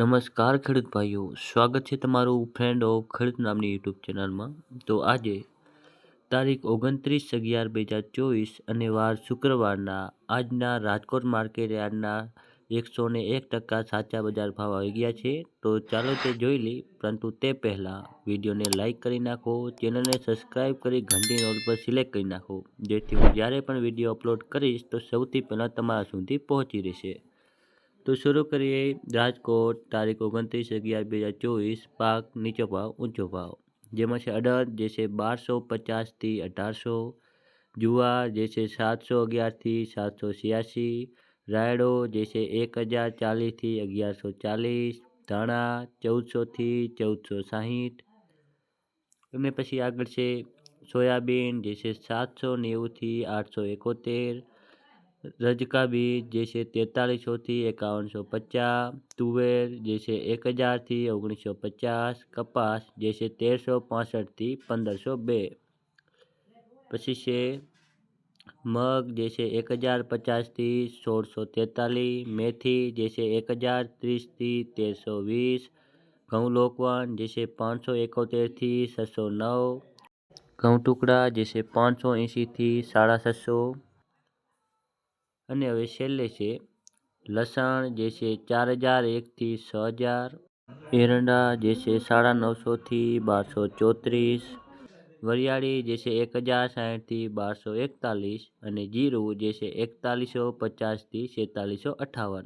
નમસ્કાર ખેડૂત ભાઈઓ સ્વાગત છે તમારું ફ્રેન્ડ ઓફ ખેડૂત નામની યુટ્યુબ ચેનલમાં તો આજે તારીખ ઓગણત્રીસ અગિયાર બે હજાર ચોવીસ અને વાર શુક્રવારના આજના રાજકોટ માર્કેટ યાર્ડના એકસો ને એક ટકા સાચા બજાર ભાવ આવી ગયા છે તો ચાલો તે જોઈ લઈ પરંતુ તે પહેલાં વિડીયોને લાઇક કરી નાખો ચેનલને સબસ્ક્રાઈબ કરી ઘંટી નોટ પર સિલેક્ટ કરી નાખો જેથી હું જ્યારે પણ વિડીયો અપલોડ કરીશ તો સૌથી પહેલાં તમારા સુધી પહોંચી રહેશે तो शुरू करिए राजकोट तारीख ओगतीस अगियार बजार चौबीस पाक नीचो भाव ऊंचो भाव जेमा से अडद जैसे बार सौ पचास थी अठार सौ जुआर जैसे सात सौ अगियार थी सात सौ छियासी रायडो जैसे एक हज़ार चालीस थी अगियार सौ चालीस धाणा चौदह सौ थी चौदह सौ साइठ अने पी आग से सोयाबीन जैसे सात सौ नेव आठ सौ इकोतेर रजका बीज जैसे 4300 થી 5150 तुवेर जैसे 1000 થી 1950 कपास जैसे 1365 થી 1502 પછી છે મગ જેસે 1050 થી 1643 મેથી જેસે 1030 થી 1320 ઘઉં લોકવાં જેસે 571 થી 609 ઘઉં ટુકડા જેસે 580 થી 650 અને હવે છેલ્લે છે લસણ જે છે ચાર હજાર એકથી છ હજાર એરંડા જે છે સાડા નવસોથી બારસો ચોત્રીસ વરિયાળી જે છે એક હજાર સાહીઠથી બારસો એકતાલીસ અને જીરું જે છે એકતાલીસો પચાસથી છેતાલીસો અઠાવન